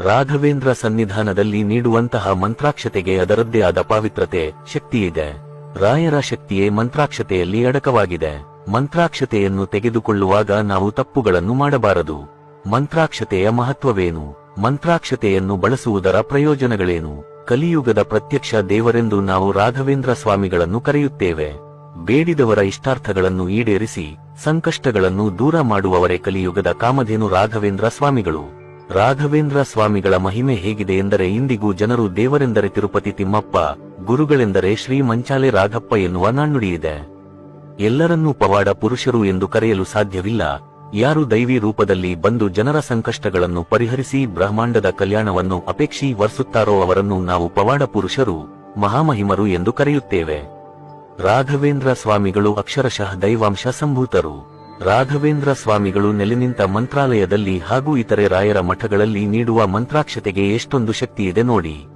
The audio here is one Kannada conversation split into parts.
ರಾಘವೇಂದ್ರ ಸನ್ನಿಧಾನದಲ್ಲಿ ನೀಡುವಂತಹ ಮಂತ್ರಾಕ್ಷತೆಗೆ ಅದರದ್ದೇ ಆದ ಪಾವಿತ್ರತೆ ಶಕ್ತಿಯಿದೆ. ರಾಯರ ಶಕ್ತಿಯೇ ಮಂತ್ರಾಕ್ಷತೆಯಲ್ಲಿ ಅಡಕವಾಗಿದೆ. ಮಂತ್ರಾಕ್ಷತೆಯನ್ನು ತೆಗೆದುಕೊಳ್ಳುವಾಗ ನಾವು ತಪ್ಪುಗಳನ್ನು ಮಾಡಬಾರದು. ಮಂತ್ರಾಕ್ಷತೆಯ ಮಹತ್ವವೇನು? ಮಂತ್ರಾಕ್ಷತೆಯನ್ನು ಬಳಸುವುದರ ಪ್ರಯೋಜನಗಳೇನು? ಕಲಿಯುಗದ ಪ್ರತ್ಯಕ್ಷ ದೇವರೆಂದು ನಾವು ರಾಘವೇಂದ್ರ ಸ್ವಾಮಿಗಳನ್ನು ಕರೆಯುತ್ತೇವೆ. ಬೇಡಿದವರ ಇಷ್ಟಾರ್ಥಗಳನ್ನು ಈಡೇರಿಸಿ, ಸಂಕಷ್ಟಗಳನ್ನು ದೂರ ಮಾಡುವವರೇ ಕಲಿಯುಗದ ಕಾಮಧೇನು ರಾಘವೇಂದ್ರ ಸ್ವಾಮಿಗಳು. ರಾಘವೇಂದ್ರ ಸ್ವಾಮಿಗಳ ಮಹಿಮೆ ಹೇಗಿದೆ ಎಂದರೆ ಇಂದಿಗೂ ಜನರು ದೇವರೆಂದರೆ ತಿರುಪತಿ ತಿಮ್ಮಪ್ಪ, ಗುರುಗಳೆಂದರೆ ಶ್ರೀ ಮಂಚಾಲೆ ರಾಘಪ್ಪ ಎನ್ನುವ ನಾಣ್ಣುಡಿಯಿದೆ ಎಲ್ಲರನ್ನೂ ಪವಾಡ ಪುರುಷರು ಎಂದು ಕರೆಯಲು ಸಾಧ್ಯವಿಲ್ಲ. ಯಾರು ದೈವಿ ರೂಪದಲ್ಲಿ ಬಂದು ಜನರ ಸಂಕಷ್ಟಗಳನ್ನು ಪರಿಹರಿಸಿ ಬ್ರಹ್ಮಾಂಡದ ಕಲ್ಯಾಣವನ್ನು ಅಪೇಕ್ಷಿ ವರ್ಸುತ್ತಾರೋ ಅವರನ್ನು ನಾವು ಪವಾಡ ಪುರುಷರು, ಮಹಾಮಹಿಮರು ಎಂದು ಕರೆಯುತ್ತೇವೆ. ರಾಘವೇಂದ್ರ ಸ್ವಾಮಿಗಳು ಅಕ್ಷರಶಃ ದೈವಾಂಶ ಸಂಭೂತರು. ರಾಘವೇಂದ್ರ ಸ್ವಾಮಿಗಳು ನೆಲೆನಿಂತ ಮಂತ್ರಾಲಯದಲ್ಲಿ ಹಾಗೂ ಇತರೆ ರಾಯರ ಮಠಗಳಲ್ಲಿ ನೀಡುವ ಮಂತ್ರಾಕ್ಷತೆಗೆ ಎಷ್ಟೊಂದು ಶಕ್ತಿಯಿದೆ ನೋಡಿ.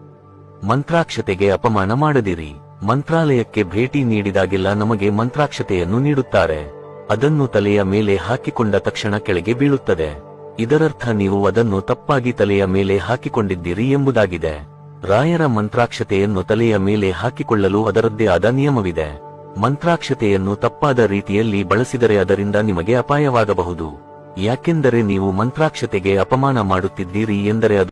ಮಂತ್ರಾಕ್ಷತೆಗೆ ಅಪಮಾನ ಮಾಡದಿರಿ. ಮಂತ್ರಾಲಯಕ್ಕೆ ಭೇಟಿ ನೀಡಿದಾಗೆಲ್ಲ ನಮಗೆ ಮಂತ್ರಾಕ್ಷತೆಯನ್ನು ನೀಡುತ್ತಾರೆ. ಅದನ್ನು ತಲೆಯ ಮೇಲೆ ಹಾಕಿಕೊಂಡ ತಕ್ಷಣ ಕೆಳಗೆ ಬೀಳುತ್ತದೆ. ಇದರರ್ಥ ನೀವು ಅದನ್ನು ತಪ್ಪಾಗಿ ತಲೆಯ ಮೇಲೆ ಹಾಕಿಕೊಂಡಿದ್ದೀರಿ ಎಂಬುದಾಗಿದೆ. ರಾಯರ ಮಂತ್ರಾಕ್ಷತೆಯನ್ನು ತಲೆಯ ಮೇಲೆ ಹಾಕಿಕೊಳ್ಳಲು ಅದರದ್ದೇ ಆದ ನಿಯಮವಿದೆ. ಮಂತ್ರಾಕ್ಷತೆಯನ್ನು ತಪ್ಪಾದ ರೀತಿಯಲ್ಲಿ ಬಳಸಿದರೆ ಅದರಿಂದ ನಿಮಗೆ ಅಪಾಯವಾಗಬಹುದು. ಯಾಕೆಂದರೆ ನೀವು ಮಂತ್ರಾಕ್ಷತೆಗೆ ಅಪಮಾನ ಮಾಡುತ್ತಿದ್ದೀರಿ ಎಂದರೆ ಅದು